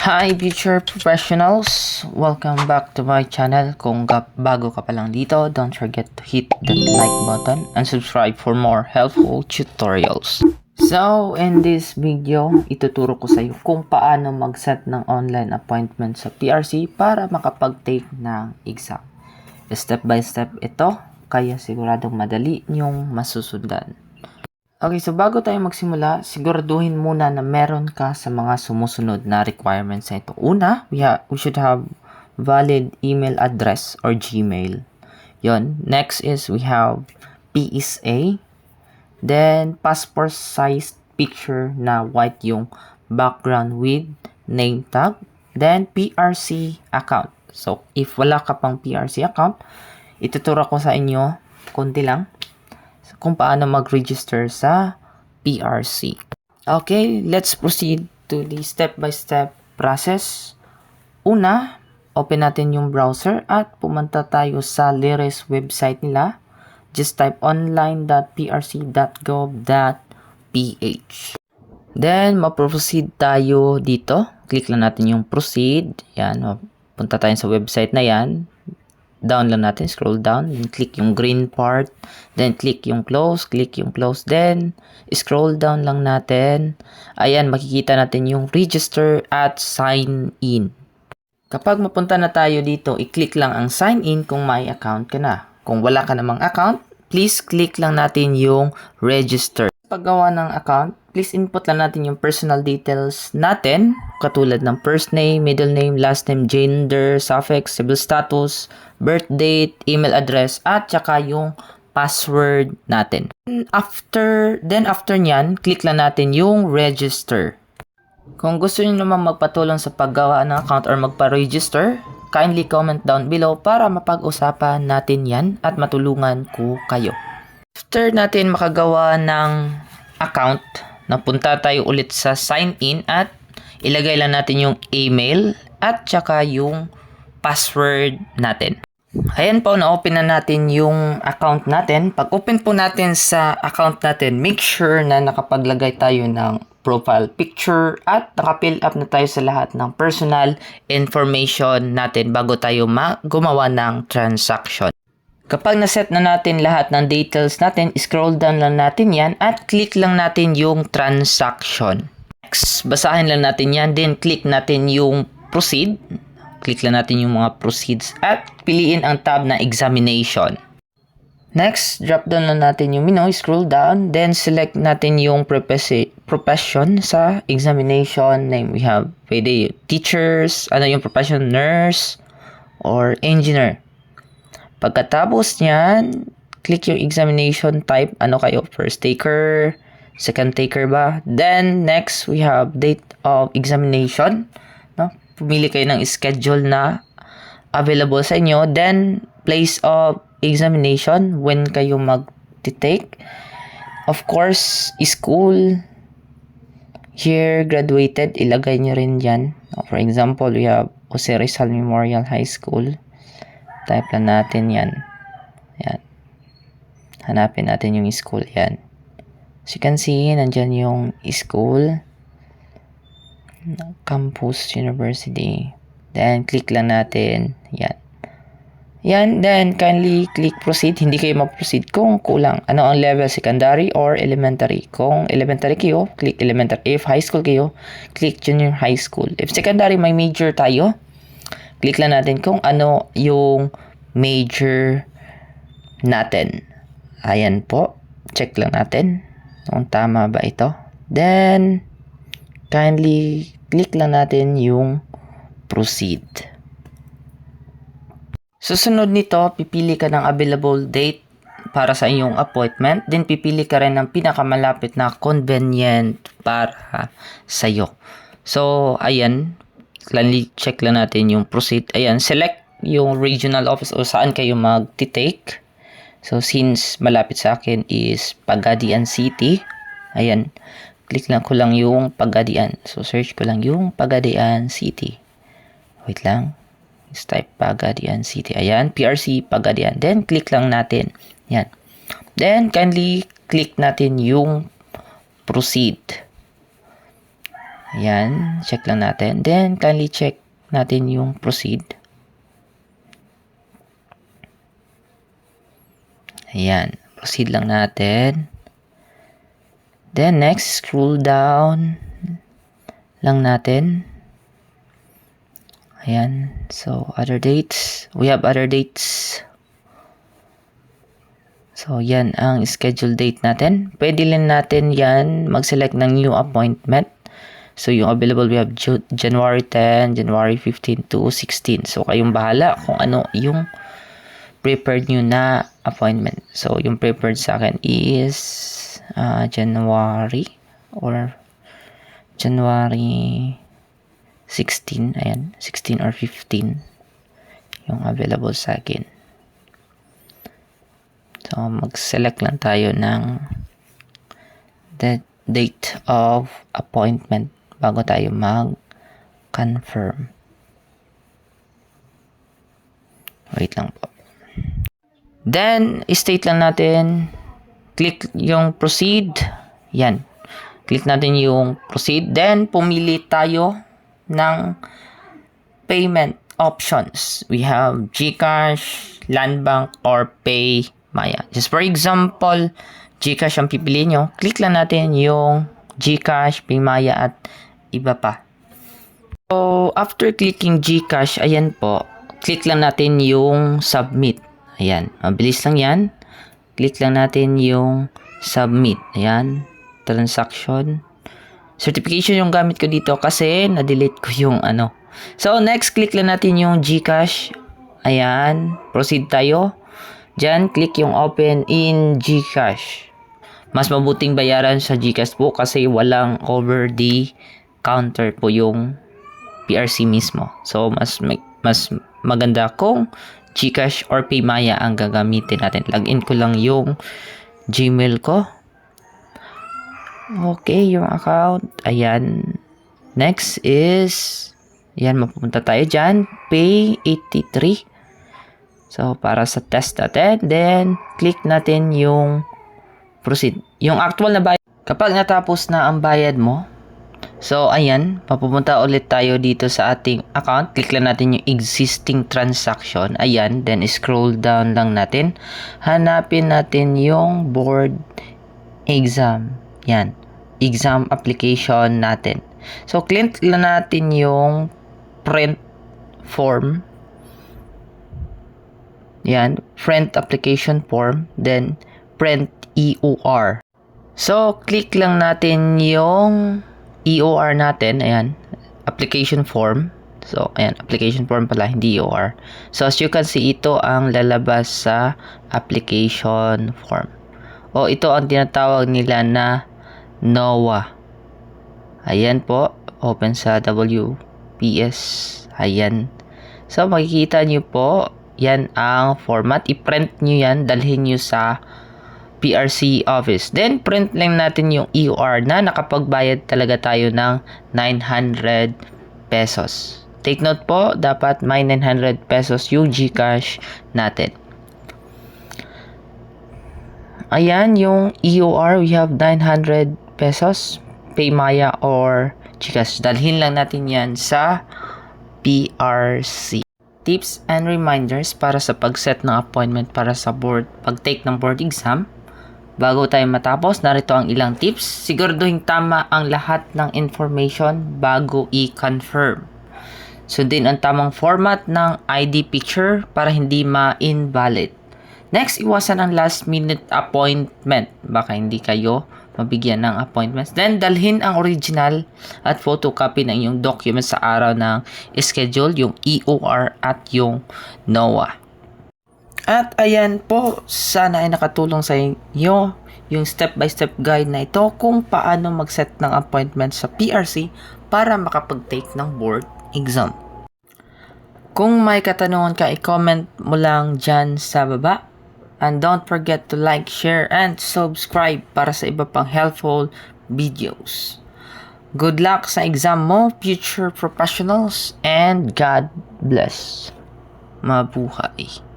Hi future professionals! Welcome back to my channel. Kung bago ka pa lang dito, don't forget to hit that like button and subscribe for more helpful tutorials. So, in this video, ituturo ko sa iyo kung paano mag-set ng online appointment sa PRC para makapag-take ng exam. Step by step ito, kaya siguradong madali niyong masusundan. Okay, so bago tayo magsimula, siguraduhin muna na meron ka sa mga sumusunod na requirements na ito. Una, we, ha- we should have valid email address or Gmail. Yon. Next is we have PSA. Then, passport size picture na white yung background with name tag. Then, PRC account. So, if wala ka pang PRC account, ituturo ko sa inyo konti lang kung paano mag-register sa PRC. Okay, let's proceed to the step-by-step process. Una, open natin yung browser at pumunta tayo sa Lyris website nila. Just type online.prc.gov.ph Then, ma-proceed tayo dito. Click lang natin yung proceed. Yan, punta tayo sa website na yan down lang natin, scroll down, then click yung green part, then click yung close, click yung close, then scroll down lang natin. Ayan, makikita natin yung register at sign in. Kapag mapunta na tayo dito, i-click lang ang sign in kung may account ka na. Kung wala ka namang account, please click lang natin yung register. Paggawa ng account, please input lang natin yung personal details natin, katulad ng first name, middle name, last name, gender, suffix, civil status, birth date, email address, at saka yung password natin. After, then after nyan, click lang natin yung register. Kung gusto niyo naman magpatulong sa paggawa ng account or magpa-register, kindly comment down below para mapag-usapan natin yan at matulungan ko kayo. After natin makagawa ng account, napunta tayo ulit sa sign in at ilagay lang natin yung email at saka yung password natin. Ayan po, na-open na natin yung account natin. Pag open po natin sa account natin, make sure na nakapaglagay tayo ng profile picture at nakafill up na tayo sa lahat ng personal information natin bago tayo ma- gumawa ng transaction. Kapag naset na natin lahat ng details natin, scroll down lang natin yan at click lang natin yung transaction. Next, basahin lang natin yan, then click natin yung proceed. Click lang natin yung mga proceeds at piliin ang tab na examination. Next, drop down lang natin yung menu, scroll down, then select natin yung professi- profession sa examination name. We have pwede teachers, ano yung profession, nurse, or engineer. Pagkatapos niyan, click yung examination type. Ano kayo? First taker, second taker ba? Then, next, we have date of examination. No? Pumili kayo ng schedule na available sa inyo. Then, place of examination when kayo mag-take. Of course, school, year graduated, ilagay nyo rin dyan. For example, we have Jose Rizal Memorial High School. Type lang natin yan. Yan. Hanapin natin yung school. Yan. As you can see, nandyan yung school. Campus University. Then, click lang natin. Yan. Yan. Then, kindly click proceed. Hindi kayo mag-proceed kung kulang. Ano ang level? Secondary or elementary? Kung elementary kayo, click elementary. If high school kayo, click junior high school. If secondary, may major tayo, click lang natin kung ano yung major natin. Ayan po. Check lang natin kung tama ba ito. Then, kindly click lang natin yung proceed. Susunod nito, pipili ka ng available date para sa iyong appointment. Then, pipili ka rin ng pinakamalapit na convenient para sa iyo. So, ayan, Kindly check lang natin yung proceed. Ayan, select yung regional office o saan kayo mag-take. So, since malapit sa akin is Pagadian City. Ayan, click lang ko lang yung Pagadian. So, search ko lang yung Pagadian City. Wait lang. Let's type Pagadian City. Ayan, PRC Pagadian. Then, click lang natin. Yan. Then, kindly click natin yung proceed. Ayan, check lang natin. Then, kindly check natin yung proceed. Ayan, proceed lang natin. Then, next, scroll down lang natin. Ayan, so, other dates. We have other dates. So, yan ang schedule date natin. Pwede lang natin yan mag-select ng new appointment. So, yung available, we have January 10, January 15 to 16. So, kayong bahala kung ano yung prepared nyo na appointment. So, yung prepared sa akin is uh, January or January 16. Ayan, 16 or 15 yung available sa akin. So, mag-select lang tayo ng the date of appointment bago tayo mag-confirm. Wait lang po. Then, state lang natin, click yung proceed. Yan. Click natin yung proceed. Then, pumili tayo ng payment options. We have GCash, Landbank, or Pay Maya. Just for example, GCash ang pipiliin nyo. Click lang natin yung GCash, Paymaya at iba pa. So, after clicking GCash, ayan po, click lang natin yung submit. Ayan, mabilis lang yan. Click lang natin yung submit. Ayan, transaction. Certification yung gamit ko dito kasi na-delete ko yung ano. So, next, click lang natin yung GCash. Ayan, proceed tayo. Diyan, click yung open in GCash. Mas mabuting bayaran sa GCash po kasi walang over the counter po yung PRC mismo. So, mas mas maganda kung GCash or Paymaya ang gagamitin natin. Login ko lang yung Gmail ko. Okay, yung account. Ayan. Next is, ayan, mapupunta tayo dyan. Pay 83. So, para sa test natin. Then, click natin yung proceed. Yung actual na bayad. Kapag natapos na ang bayad mo, so, ayan, papupunta ulit tayo dito sa ating account. Click lang natin yung existing transaction. Ayan, then scroll down lang natin. Hanapin natin yung board exam. Yan, exam application natin. So, click lang natin yung print form. Yan, print application form, then print EOR. So, click lang natin yung EOR natin, ayan, application form. So, ayan, application form pala, hindi EOR. So, as you can see, ito ang lalabas sa application form. O, ito ang tinatawag nila na NOAA. Ayan po, open sa WPS. Ayan. So, makikita nyo po, yan ang format. I-print nyo yan, dalhin nyo sa PRC office. Then, print lang natin yung EOR na nakapagbayad talaga tayo ng 900 pesos. Take note po, dapat may 900 pesos yung GCash natin. Ayan, yung EOR, we have 900 pesos. Paymaya or GCash. Dalhin lang natin yan sa PRC. Tips and reminders para sa pag-set ng appointment para sa board, pag-take ng board exam. Bago tayo matapos, narito ang ilang tips. Siguraduhin tama ang lahat ng information bago i-confirm. Sundin ang tamang format ng ID picture para hindi ma-invalid. Next, iwasan ang last minute appointment. Baka hindi kayo mabigyan ng appointments. Then, dalhin ang original at photocopy ng inyong document sa araw ng schedule, yung EOR at yung NOAA. At ayan po, sana ay nakatulong sa inyo yung step-by-step guide na ito kung paano mag-set ng appointment sa PRC para makapag-take ng board exam. Kung may katanungan ka, i-comment mo lang dyan sa baba. And don't forget to like, share, and subscribe para sa iba pang helpful videos. Good luck sa exam mo, future professionals, and God bless. Mabuhay.